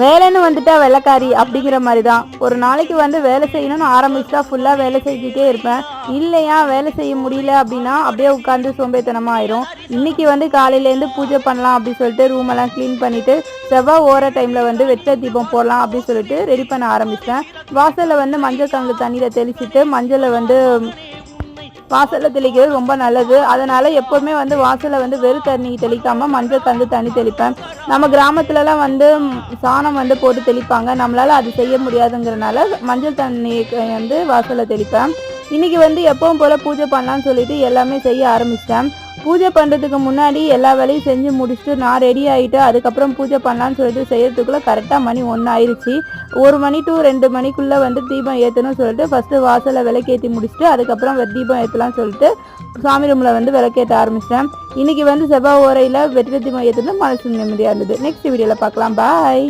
வேலைன்னு வந்துட்டா வெள்ளைக்காரி அப்படிங்கிற மாதிரி தான் ஒரு நாளைக்கு வந்து வேலை செய்யணும்னு ஆரம்பிச்சா ஃபுல்லாக வேலை செஞ்சுட்டே இருப்பேன். இல்லையா வேலை செய்ய முடியல அப்படின்னா அப்படியே உட்காந்து சோம்பேத்தனமாக ஆயிரும். இன்னைக்கு வந்து காலையிலேருந்து பூஜை பண்ணலாம் அப்படின்னு சொல்லிட்டு ரூம் எல்லாம் க்ளீன் பண்ணிட்டு செவ்வாய் ஓர டைமில் வந்து வெற்ற தீபம் போடலாம் அப்படின்னு சொல்லிட்டு ரெடி பண்ண ஆரம்பித்தேன் வாசலில் வந்து மஞ்சள் கங்கு தண்ணியில் தெளிச்சிட்டு மஞ்சளை வந்து வாசலில் தெளிக்கிறது ரொம்ப நல்லது. அதனால் எப்போவுமே வந்து வாசலில் வந்து வெறும் தண்ணி தெளிக்காமல் மஞ்சள் கலந்து தண்ணி தெளிப்பேன். நம்ம கிராமத்துலலாம் வந்து சாணம் வந்து போட்டு தெளிப்பாங்க. நம்மளால் அது செய்ய முடியாதுங்கிறனால மஞ்சள் தண்ணி வந்து வாசலில் தெளிப்பேன். இன்னைக்கு வந்து எப்பவும் போல் பூஜை பண்ணலான்னு சொல்லிட்டு எல்லாமே செய்ய ஆரம்பித்தேன் பூஜை பண்ணுறதுக்கு முன்னாடி எல்லா வேலையும் செஞ்சு முடிச்சுட்டு நான் ரெடி ஆகிட்டு அதுக்கப்புறம் பூஜை பண்ணலான்னு சொல்லிட்டு செய்யறதுக்குள்ளே கரெக்டாக மணி ஒன்று ஆயிடுச்சு ஒரு மணி டு ரெண்டு மணிக்குள்ளே வந்து தீபம் ஏற்றணும்னு சொல்லிட்டு ஃபஸ்ட்டு வாசலில் விளக்கேற்றி முடிச்சுட்டு அதுக்கப்புறம் தீபம் ஏற்றலாம்னு சொல்லிட்டு சாமி ரூமில் வந்து விளக்கேற்ற ஆரம்பிச்சிட்டேன். இன்றைக்கி வந்து செவ்வாய் ஓரையில் வெற்றி தீபம் ஏற்றுறது மனசு நிம்மதியாக இருந்தது. நெக்ஸ்ட் வீடியோவில் பார்க்கலாம். பாய்